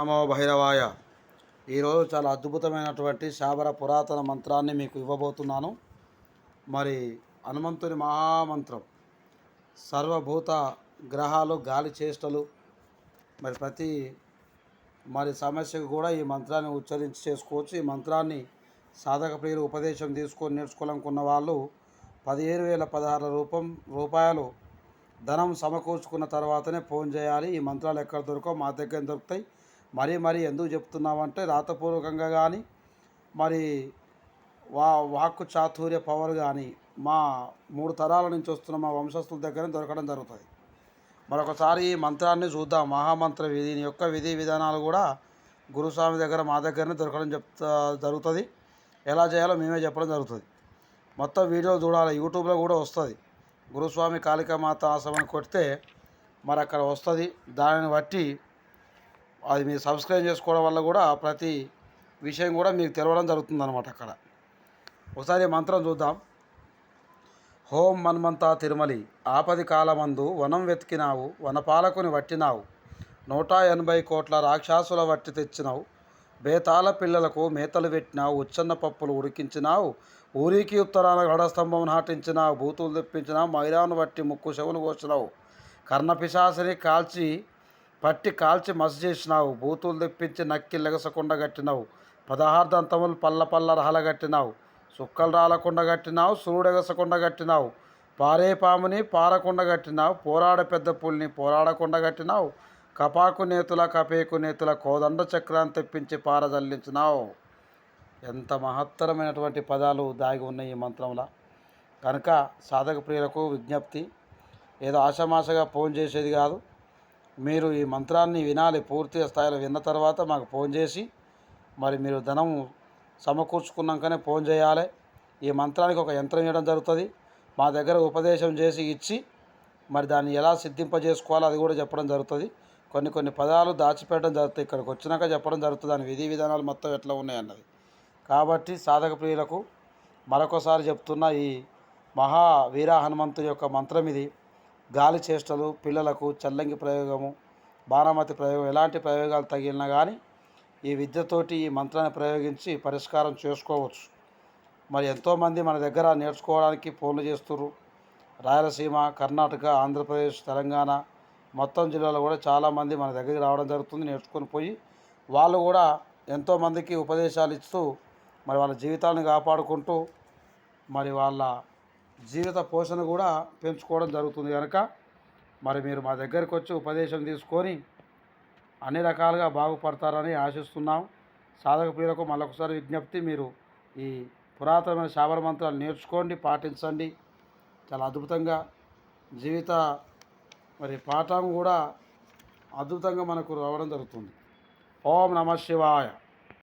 నమో భైరవాయ. ఈరోజు చాలా అద్భుతమైనటువంటి శాబర పురాతన మంత్రాన్ని మీకు ఇవ్వబోతున్నాను. మరి హనుమంతుని మహామంత్రం సర్వభూత గ్రహాలు గాలి చేష్టలు మరి ప్రతి మరి సమస్యకు కూడా ఈ మంత్రాన్ని ఉచ్చరించి చేసుకోవచ్చు. ఈ మంత్రాన్ని సాధక ప్రియులు ఉపదేశం తీసుకొని నేర్చుకోవాలనుకున్న వాళ్ళు పదిహేను వేల పదహారు రూపం రూపాయలు ధనం సమకూర్చుకున్న తర్వాతనే ఫోన్ చేయాలి. ఈ మంత్రాలు ఎక్కడ దొరకవు? మా దగ్గర దొరుకుతాయి? మరీ మరీ ఎందుకు చెప్తున్నామంటే రాతపూర్వకంగా కానీ మరి వా వాక్కు చాతుర్య పవర్ కానీ మా మూడు తరాల నుంచి వస్తున్న మా వంశస్థుల దగ్గర దొరకడం జరుగుతుంది. మరొకసారి ఈ మంత్రాన్ని చూద్దాం. మహామంత్ర దీని యొక్క విధి విధానాలు కూడా గురుస్వామి దగ్గర మా దగ్గరనే దొరకడం చెప్తా జరుగుతుంది. ఎలా చేయాలో మేమే చెప్పడం జరుగుతుంది. మొత్తం వీడియో చూడాలి. యూట్యూబ్లో కూడా వస్తుంది. గురుస్వామి కాళికామాత ఆశ్రమం కొడితే మరి అక్కడ వస్తుంది. దానిని బట్టి అది మీరు సబ్స్క్రైబ్ చేసుకోవడం వల్ల కూడా ప్రతి విషయం కూడా మీకు తెలవడం జరుగుతుంది అనమాట అక్కడ. ఒకసారి మంత్రం చూద్దాం. హోం మన్మంతా తిరుమలి ఆపది కాలమందు వనం వెతికినావు వనపాలకుని వట్టినావు నూట ఎనభై కోట్ల రాక్షసుల వట్టి తెచ్చినావు బేతాళ పిల్లలకు మేతలు పెట్టినావు ఉచ్చన్న పప్పులు ఉడికించినావు ఊరికి ఉత్తరాన గడస్తంభం నాటించినావు భూతులు తెప్పించినావు మైరాను బట్టి ముక్కు చెవులు కోసినావు కర్ణపిశాసిని కాల్చి పట్టి కాల్చి మస చేసినావు బూతులు తెప్పించి నక్కి లెగసకుండా కట్టినావు పదహార్దంతములు పల్ల పల్ల రహలగట్టినావు సుక్కలు రాలకుండా కట్టినావు సూడెగసకుండా కట్టినావు పారే పాముని పారకుండా కట్టినావు పోరాడ పెద్ద పుల్ని పోరాడకుండా కట్టినావు కపాకు నేతుల కపేకు నేతుల కోదండ చక్రాన్ని తెప్పించి పారదల్లించినావు ఎంత మహత్తరమైనటువంటి పదాలు దాగి ఉన్నాయి ఈ మంత్రంలో. కనుక సాధక ప్రియులకు విజ్ఞప్తి ఏదో ఆషామాషగా ఫోన్ చేసేది కాదు. మీరు ఈ మంత్రాన్ని వినాలి పూర్తి స్థాయిలో విన్న తర్వాత మాకు ఫోన్ చేసి మరి మీరు ధనం సమకూర్చుకున్నాకనే ఫోన్ చేయాలి. ఈ మంత్రానికి ఒక యంత్రం ఇవ్వడం జరుగుతుంది. మా దగ్గర ఉపదేశం చేసి ఇచ్చి మరి దాన్ని ఎలా సిద్ధింపజేసుకోవాలో అది కూడా చెప్పడం జరుగుతుంది. కొన్ని కొన్ని పదాలు దాచిపెట్టడం జరుగుతుంది. ఇక్కడికి వచ్చినాక చెప్పడం జరుగుతుంది. దాని విధి విధానాలు మొత్తం ఎట్లా ఉన్నాయి అన్నది కాబట్టి సాధక ప్రియులకు మరొకసారి చెప్తున్న ఈ మహా వీర హనుమంతుని యొక్క మంత్రం ఇది. గాలి చేష్టలు పిల్లలకు చల్లంగి ప్రయోగము బాణమతి ప్రయోగం ఎలాంటి ప్రయోగాలు తగిలినా కానీ ఈ విద్యతోటి ఈ మంత్రాన్ని ప్రయోగించి పరిష్కారం చేసుకోవచ్చు. మరి ఎంతోమంది మన దగ్గర నేర్చుకోవడానికి ఫోన్లు చేస్తుర్రు. రాయలసీమ కర్ణాటక ఆంధ్రప్రదేశ్ తెలంగాణ మొత్తం జిల్లాలో కూడా చాలామంది మన దగ్గరికి రావడం జరుగుతుంది నేర్చుకొని పోయి వాళ్ళు కూడా ఎంతోమందికి ఉపదేశాలు ఇస్తూ మరి వాళ్ళ జీవితాలను కాపాడుకుంటూ మరి వాళ్ళ జీవిత పోషణ కూడా పెంచుకోవడం జరుగుతుంది కనుక మరి మీరు మా దగ్గరికి వచ్చి ఉపదేశం తీసుకొని అన్ని రకాలుగా బాగుపడతారని ఆశిస్తున్నాం. సాధక ప్రియులకు మళ్ళొకసారి విజ్ఞప్తి మీరు ఈ పురాతనమైన శాబర మంత్రాలు నేర్చుకోండి పాటించండి. చాలా అద్భుతంగా జీవిత మరి పాఠం కూడా అద్భుతంగా మనకు రావడం జరుగుతుంది. ఓం నమ శివాయ.